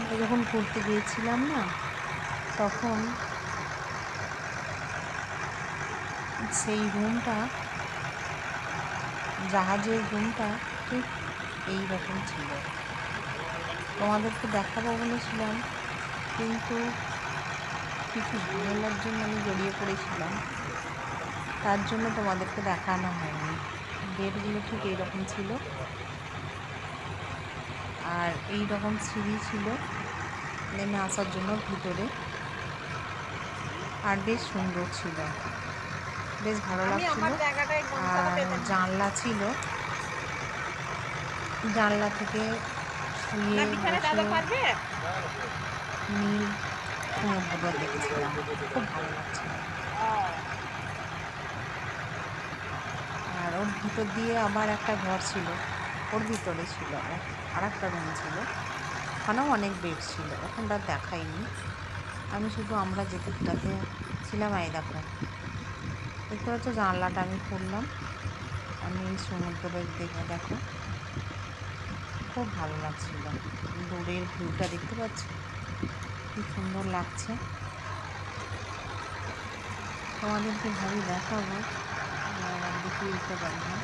আমরা যখন ঘুরতে গিয়েছিলাম না, তখন সেই রুমটা, জাহাজের রুমটা ঠিক এই রকম ছিল। তোমাদেরকে দেখাবো বলেছিলাম, কিন্তু কিছু ঝামেলার জন্য আমি জড়িয়ে পড়েছিলাম। তার জন্য তোমাদেরকে দেখানো হয়নি। বেডগুলো ঠিক এইরকম ছিল। আর এই রকম সিঁড়ি ছিল নেমে আসার জন্য ভিতরে। আর বেশ সুন্দর ছিল। বেশ ভালো লাগছিল। আর জানলা ছিল। জানলা থেকে শুয়ে বসে নীল সমুদ্র দেখছিলাম। খুব ভালো লাগছিল। আর ওর ভিতর দিয়ে আবার একটা ঘর ছিল। ওর ভিতরে ছিল আর একটা রুম ছিল। ওখানেও অনেক বেড ছিল ওখানটা দেখাইনি। আমি শুধু আমরা যেটুকটাতে ছিলাম, এই দেখো। দেখতে পাচ্ছ জানলাটা আমি খুললাম। আমি সমুদ্রের দেখে দেখো। খুব ভালো লাগছিল। দূরের ভিউটা দেখতে পাচ্ছ? কি সুন্দর লাগছে। তোমাদেরকে ভাবি দেখাবো দেখি উঠতে পারি না।